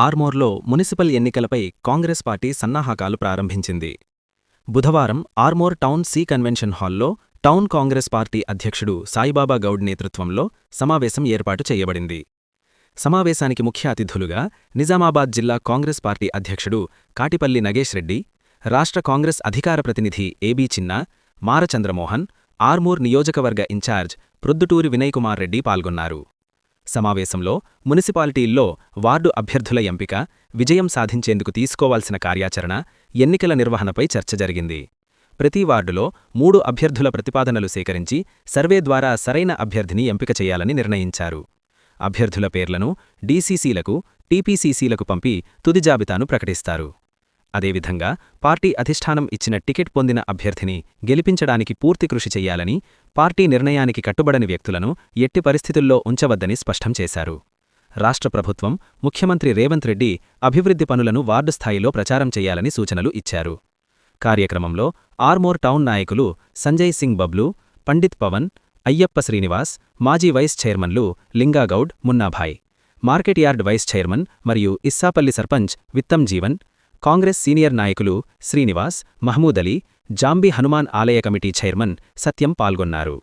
ఆర్మోర్లో municipal ఎన్నికలపై Congress party సన్నాహకాలు ప్రారంభించింది. బుధవారం ఆర్మోర్ టౌన్ సి కన్వెన్షన్ హాల్లో టౌన్ కాంగ్రెస్ పార్టీ అధ్యక్షుడు సాయిబాబా గౌడ్ నేతృత్వంలో సమావేశం ఏర్పాటు చేయబడింది. సమావేశానికి ముఖ్య అతిథులుగా నిజామాబాద్ జిల్లా కాంగ్రెస్ పార్టీ అధ్యక్షుడు కాటిపల్లి నగేష్ రెడ్డి రాష్ట్ర కాంగ్రెస్ అధికార ప్రతినిధి ఏబీ చిన్న మారచంద్రమోహన్ ఆర్మూర్ నియోజకవర్గ ఇన్ఛార్జ్ ప్రొద్దుటూరి వినయ్ కుమార్ రెడ్డి పాల్గొన్నారు. సమావేశంలో మున్సిపాలిటీల్లో వార్డు అభ్యర్థుల ఎంపిక విజయం సాధించేందుకు తీసుకోవాల్సిన కార్యాచరణ ఎన్నికల నిర్వహణపై చర్చ జరిగింది. ప్రతి వార్డులో మూడు అభ్యర్థుల ప్రతిపాదనలు సేకరించి సర్వే ద్వారా సరైన అభ్యర్థిని ఎంపిక చేయాలని నిర్ణయించారు. అభ్యర్థుల పేర్లను డీసీసీలకు టీపీసీసీలకు పంపి తుది జాబితాను ప్రకటిస్తారు. అదేవిధంగా పార్టీ అధిష్టానం ఇచ్చిన టికెట్ పొందిన అభ్యర్థిని గెలిపించడానికి పూర్తి కృషి చెయ్యాలని పార్టీ నిర్ణయానికి కట్టుబడని వ్యక్తులను ఎట్టి పరిస్థితుల్లో ఉంచవద్దని స్పష్టం చేశారు. రాష్ట్ర ప్రభుత్వం ముఖ్యమంత్రి రేవంత్ రెడ్డి అభివృద్ధి పనులను వార్డు స్థాయిలో ప్రచారం చేయాలని సూచనలు ఇచ్చారు. కార్యక్రమంలో ఆర్మోర్ టౌన్ నాయకులు సంజయ్ సింగ్ బబ్లు పండిత్ పవన్ అయ్యప్ప శ్రీనివాస్ మాజీ వైస్ చైర్మన్లు Lingagoud Munnabhai. Market yard vice chairman మరియు ఇస్సాపల్లి సర్పంచ్ విత్తం జీవన్ కాంగ్రెస్ సీనియర్ నాయకులు శ్రీనివాస్ మహమూదలీ జాంబీ హనుమాన్ ఆలయ కమిటీ చైర్మన్ సత్యం పాల్గొన్నారు.